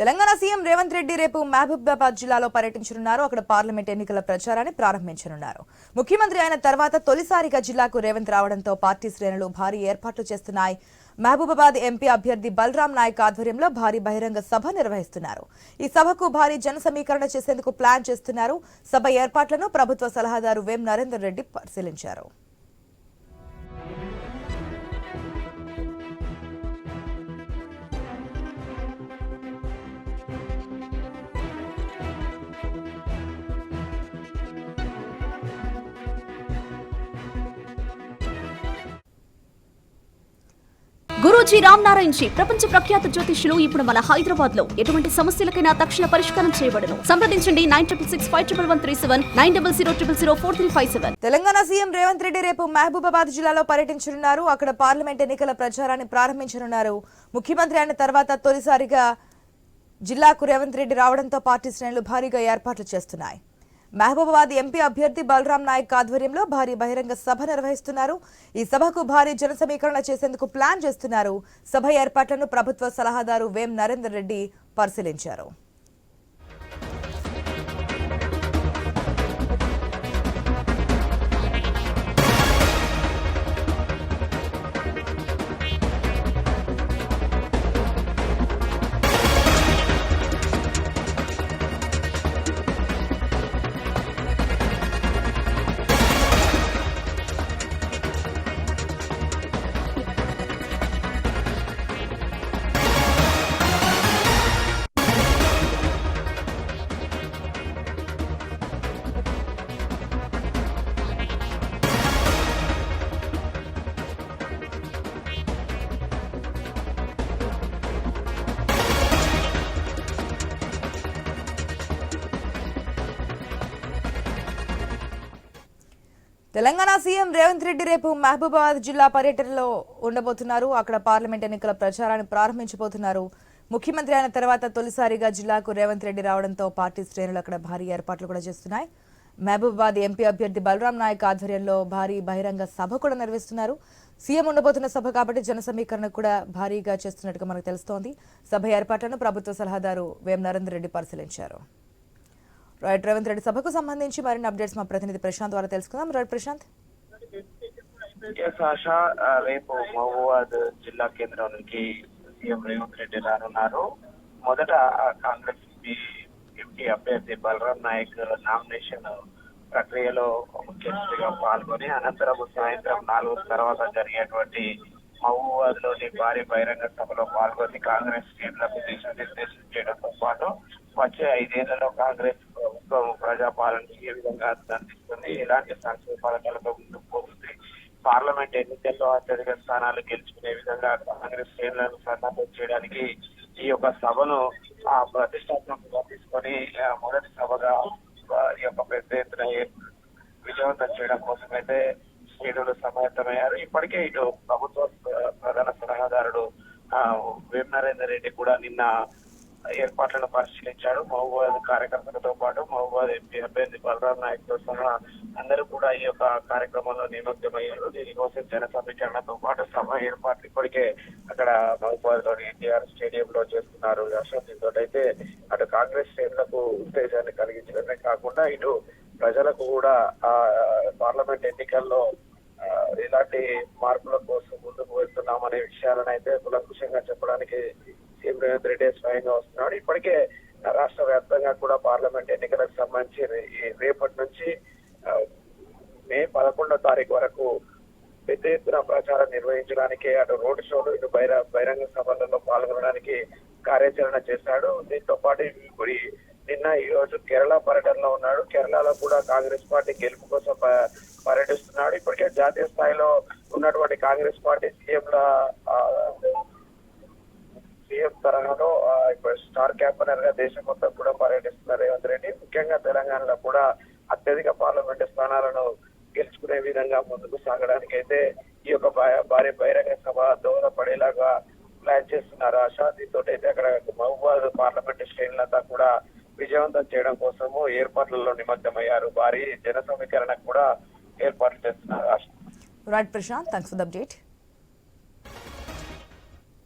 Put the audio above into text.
Telangana CM Revanth Reddy రేపు మహబూబాబాద్ జిల్లాలో పర్యటించనున్నారు. అక్కడ పార్లమెంట్ ఎన్నికల ప్రచారాన్ని ప్రారంభించనున్నారు. ముఖ్యమంత్రి అయిన తర్వాత తొలిసారిగా జిల్లాకు రేవంత్ రావడంతో పార్టీ శ్రేణులు భారీ ఏర్పాట్లు చేస్తున్నాయి. మహబూబాబాద్ ఎంపీ అభ్యర్థి బలరాం నాయక్ ఆధ్వర్యంలో భారీ బహిరంగ సభ నిర్వహిస్తున్నారు. ఈ సభకు భారీ జన సమీకరణ చేసేందుకు ప్లాన్ చేస్తున్నారు. సభ ఏర్పాట్లను ప్రభుత్వ సలహాదారు వేం నరేందర్ రెడ్డి పరిశీలించారు. గురూజీ రామ్ నారాయణ్ జీ ప్రపంచ ప్రఖ్యాత జ్యోతిష్యులు ఇప్పుడు మన హైదరాబాద్లో ఎటువంటి సమస్యలకైనా తక్షణ పరిష్కారం చేయబడను. సంప్రదించండి nine triple six five triple one three seven nine double zero triple zero four three five seven. Telangana CM Revanth Reddy రేపు మహబూబాబాద్ జిల్లాలో పర్యటించనున్నారు. అక్కడ పార్లమెంట్ ఎన్నికల ప్రచారాన్ని ప్రారంభించనున్నారు. ముఖ్యమంత్రి అయిన తర్వాత తొలిసారిగా జిల్లాకు రేవంత్ రెడ్డి రావడంతో పార్టీ శ్రేణులు భారీగా ఏర్పాట్లు చేస్తున్నాయి. మహబూబాబాద్ ఎంపీ అభ్యర్థి బలరాం నాయక్ ఆధ్వర్యంలో భారీ బహిరంగ సభ నిర్వహిస్తున్నారు. ఈ సభకు భారీ జన సమీకరణ చేసేందుకు ప్లాన్ చేస్తున్నారు. సభ ఏర్పాట్లను ప్రభుత్వ సలహాదారు వేం నరేందర్ రెడ్డి పరిశీలించారు. తెలంగాణ సీఎం రేవంత్ రెడ్డి రేపు మహబూబాబాద్ జిల్లా పర్యటనలో ఉండబోతున్నారు. అక్కడ పార్లమెంట్ ఎన్నికల ప్రచారాన్ని ప్రారంభించబోతున్నారు. ముఖ్యమంత్రి అయిన తర్వాత తొలిసారిగా జిల్లాకు రేవంత్ రెడ్డి రావడంతో పార్టీ శ్రేణులు అక్కడ భారీ ఏర్పాట్లు కూడా చేస్తున్నాయి. మహబూబాబాద్ ఎంపీ అభ్యర్థి బలరాం నాయక్ ఆధ్వర్యంలో భారీ బహిరంగ సభ కూడా నిర్వహిస్తున్నారు. సీఎం ఉండబోతున్న సభ కాబట్టి జన సమీకరణ కూడా భారీగా చేస్తున్నట్టుగా మనకు తెలుస్తోంది. సభ ఏర్పాట్లను ప్రభుత్వ సలహాదారు వేం నరేందర్ రెడ్డి పరిశీలించారు. రైట్ రేవంత్ రెడ్డి సభకు సంబంధించి మరిన్ని అప్డేట్స్ మా ప్రతినిధి ప్రశాంత్ ద్వారా తెలుసుకుందాం. రైట్ ప్రశాంత్. ఎస్ రేపు మహబూబాద్ జిల్లా కేంద్రం నుంచి సీఎం రేవంత్ రెడ్డి రానున్నారు. మొదట కాంగ్రెస్ ఎంపీ ఎంపీ అభ్యర్థి బలరాం నాయక్ నామినేషన్ ప్రక్రియలో ముఖ్యమంత్రిగా పాల్గొని అనంతరం సాయంత్రం నాలుగు తర్వాత జరిగేటువంటి మహబూబాద్లోని భారీ బహిరంగ సభలో పాల్గొని కాంగ్రెస్ శ్రేణులకు దిశానిర్దేశం చేయడంతో పాటు వచ్చే ఐదేళ్ళలో కాంగ్రెస్ ప్రభుత్వం ప్రజాపాలన ఏ విధంగా అందిస్తుంది ఎలాంటి సంక్షేమ పథకాలతో ముందుకు పోతుంది పార్లమెంట్ ఎన్నికల్లో అత్యధిక స్థానాలు గెలుచుకునే విధంగా కాంగ్రెస్ శ్రేణులను సన్నద్ధం చేయడానికి ఈ యొక్క సభను ఆ ప్రతిష్టాత్మకంగా తీసుకొని మొదటి సభగా ఈ యొక్క పెద్ద ఎత్తున విజయవంతం చేయడం కోసం అయితే శ్రేణులు సమాయత్తమయ్యారు ఇప్పటికే ఇటు ప్రభుత్వ ప్రధాన సలహాదారుడు ఆ, నరేందర్ రెడ్డి కూడా నిన్న ఏర్పాట్లను పరిశీలించాడు మహబూబాద్ కార్యకర్తలతో పాటు మహబూబాద్ ఎంపీ అభ్యర్థి బలరాం నాయక్తో సహా అందరూ కూడా ఈ యొక్క కార్యక్రమంలో నిమగ్నమయ్యారు దీనికోసం జన సమీకరణతో పాటు సభ ఏర్పాట్లు ఇప్పటికే అక్కడ మహబూబాద్లోని ఎన్టీఆర్ స్టేడియం లో చేస్తున్నారు. అశోక్ దీంతో అయితే అటు కాంగ్రెస్ శ్రేణులకు ఉత్తేజాన్ని కలిగించడమే కాకుండా ఇటు ప్రజలకు కూడా ఆ పార్లమెంట్ ఎన్నికల్లో ఇలాంటి మార్పుల కోసం ముందుకు వెళ్తున్నామనే విషయాలను అయితే కులంకుశంగా చెప్పడానికి సీఎం రేవంత్ రెడ్డి స్వయంగా వస్తున్నాడు. ఇప్పటికే రాష్ట్ర వ్యాప్తంగా కూడా పార్లమెంట్ ఎన్నికలకు సంబంధించి రేపటి నుంచి మే పదకొండో తారీఖు వరకు పెద్ద ఎత్తున ప్రచారం నిర్వహించడానికి అటు రోడ్ షోలు ఇటు బహిర బహిరంగ సభలలో పాల్గొనడానికి కార్యాచరణ చేశాడు. దీంతో పాటు ఇప్పుడు నిన్న ఈ రోజు కేరళ పర్యటనలో ఉన్నాడు. కేరళలో కూడా కాంగ్రెస్ పార్టీ గెలుపు కోసం పర్యటిస్తున్నాడు. ఇప్పటికే జాతీయ స్థాయిలో ఉన్నటువంటి కాంగ్రెస్ పార్టీ సీఎంల సీఎం తరహాలో ఇప్పుడు స్టార్ క్యాంపనర్గా దేశం మొత్తం కూడా పర్యటిస్తున్నారు రేవంత్ రెడ్డి. ముఖ్యంగా తెలంగాణలో కూడా అత్యధిక పార్లమెంట్ స్థానాలను గెలుచుకునే విధంగా ముందుకు సాగడానికి అయితే ఈ యొక్క భారీ బహిరంగ సభ దోహదపడేలాగా ప్లాన్ చేస్తున్నారు. ఆశ దీంతో అయితే అక్కడ మహబూబాద్ పార్లమెంట్ శ్రేణులంతా కూడా విజయవంతం చేయడం కోసము ఏర్పాట్లలో నిమగ్నమయ్యారు. భారీ జన సమీకరణ కూడా ఏర్పాట్లు చేస్తున్నారు. Right Prashanth thanks for the update